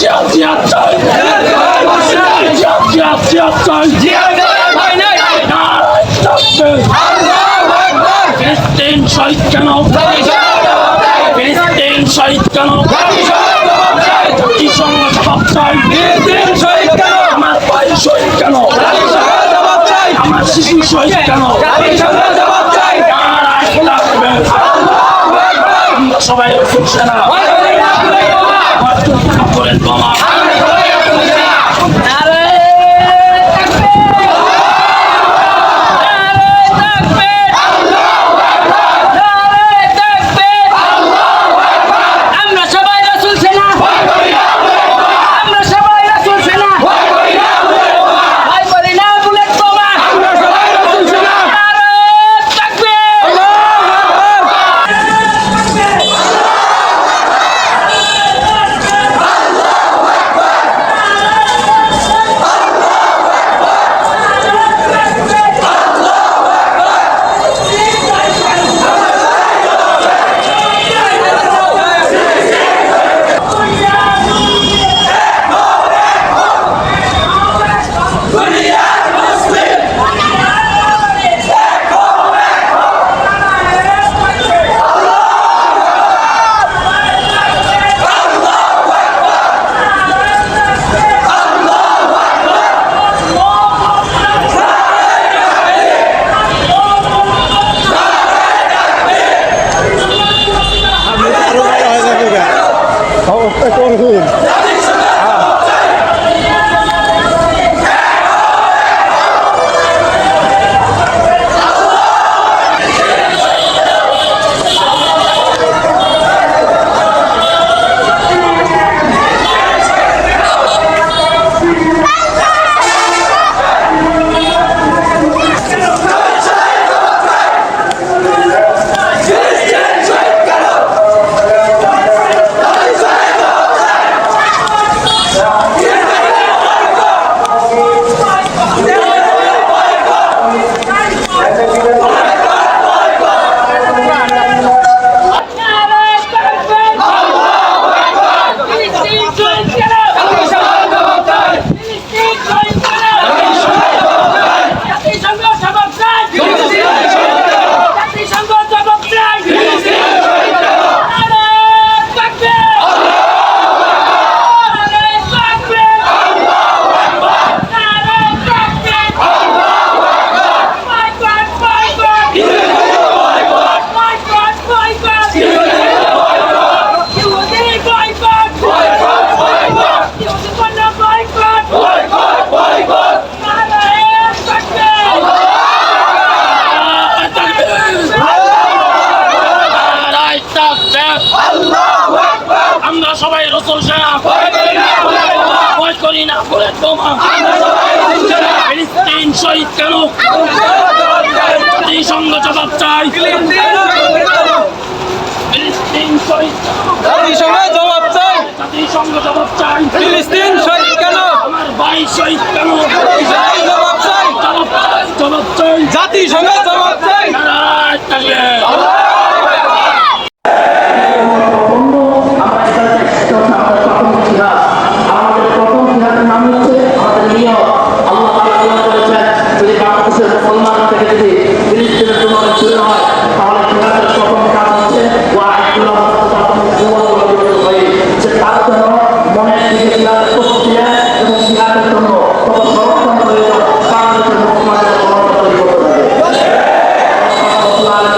জিয়া জিয়া চাই জিয়া জিয়া জিয়া চাই জিয়া ভাই নাই ফিলিস্তিন শহীদ কেন ফিলিস্তিন শহীদ কেন জাতিসংঘ জবাব সবাই খুশি না আমরা সবাই রসুল ভয় করি না বলে তোমার ফিলিস্তিন শহীদ কেন? জাতিসংঘ জবাব চাই। ফিলিস্তিন শহীদ জবাব চাই। জাতিসংঘ জবাব চাই। ফিলিস্তিন শহীদ কেন? আমার ভাই শহীদ কেন? জবাব চাই। জবাব চাই জবাব চাই। জাতিসংঘ জবাব চাই। আল্লাহ